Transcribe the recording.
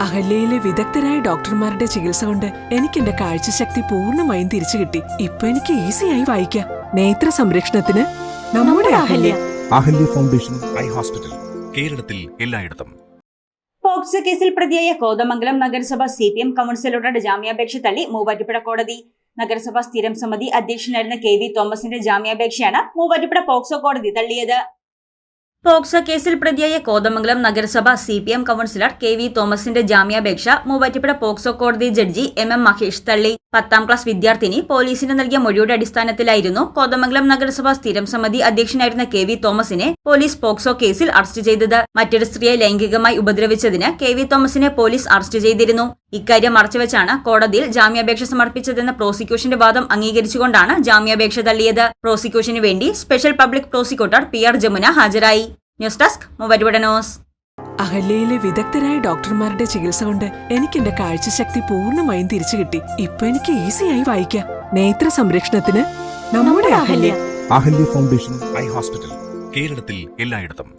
അഹല്യയിലെ വിദഗ്ധരായ ഡോക്ടർമാരുടെ ചികിത്സ കൊണ്ട് എനിക്ക് എന്റെ കാഴ്ചശക്തി പൂർണമായും തിരിച്ചു കിട്ടി. ഇപ്പൊ എനിക്ക് ഈസിയായി വായിക്കാം. നേത്ര സംരക്ഷണത്തിന് നമ്മുടെ Ahalya. Ahalya. Foundation Eye Hospital കേരളത്തിൽ എല്ലായിടത്തും. പോക്സോ കേസിൽ പ്രതിയായ കോതമംഗലം നഗരസഭ സി പി എം കൗൺസിലറുടെ ജാമ്യാപേക്ഷ തള്ളി മൂവാറ്റുപുഴ കോടതി. നഗരസഭ സ്ഥിരം സമിതി അധ്യക്ഷനായിരുന്ന കെ വി തോമസിന്റെ ജാമ്യാപേക്ഷയാണ് മൂവാറ്റുപുഴ പോക്സോ കോടതി തള്ളിയത്. പോക്സോ കേസിൽ പ്രതിയായ കോതമംഗലം നഗരസഭ C P M councillor K V തോമസിന്റെ ജാമ്യാപേക്ഷ മൂവാറ്റുപുഴ പോക്സോ കോടതി ജഡ്ജി എം എം മഹേഷ് തള്ളി. പത്താം ക്ലാസ് വിദ്യാർത്ഥിനി പോലീസിന് നൽകിയ മൊഴിയുടെ അടിസ്ഥാനത്തിലായിരുന്നു കോതമംഗലം നഗരസഭ സ്ഥിരം സമിതി അധ്യക്ഷനായിരുന്ന കെ വി തോമസിനെ പോലീസ് പോക്സോ കേസിൽ അറസ്റ്റ് ചെയ്തത്. മറ്റൊരു സ്ത്രീയെ ലൈംഗികമായി ഉപദ്രവിച്ചതിന് കെ വി തോമസിനെ പോലീസ് അറസ്റ്റ് ചെയ്തിരുന്നു. ഇക്കാര്യം മറച്ചുവെച്ചാണ് കോടതിയിൽ ജാമ്യാപേക്ഷ സമർപ്പിച്ചതെന്ന പ്രോസിക്യൂഷന്റെ വാദം അംഗീകരിച്ചുകൊണ്ടാണ് ജാമ്യാപേക്ഷ തള്ളിയത്. പ്രോസിക്യൂഷന് വേണ്ടി special public prosecutor P R Jamuna ഹാജരായി. ന്യൂസ് ഡെസ്ക് മൊബൈൽ ന്യൂസ് അഹല്യയിലെ വിദഗ്ധരായ ഡോക്ടർമാരുടെ ചികിത്സ കൊണ്ട് എനിക്ക് എന്റെ കാഴ്ചശക്തി പൂർണമായും തിരിച്ചു കിട്ടി. ഇപ്പൊ എനിക്ക് ഈസിയായി വായിക്കാം. നേത്ര സംരക്ഷണത്തിന് നമ്മുടെ Ahalya. Ahalya Foundation Eye Hospital കേരളത്തിൽ എല്ലായിടത്തും.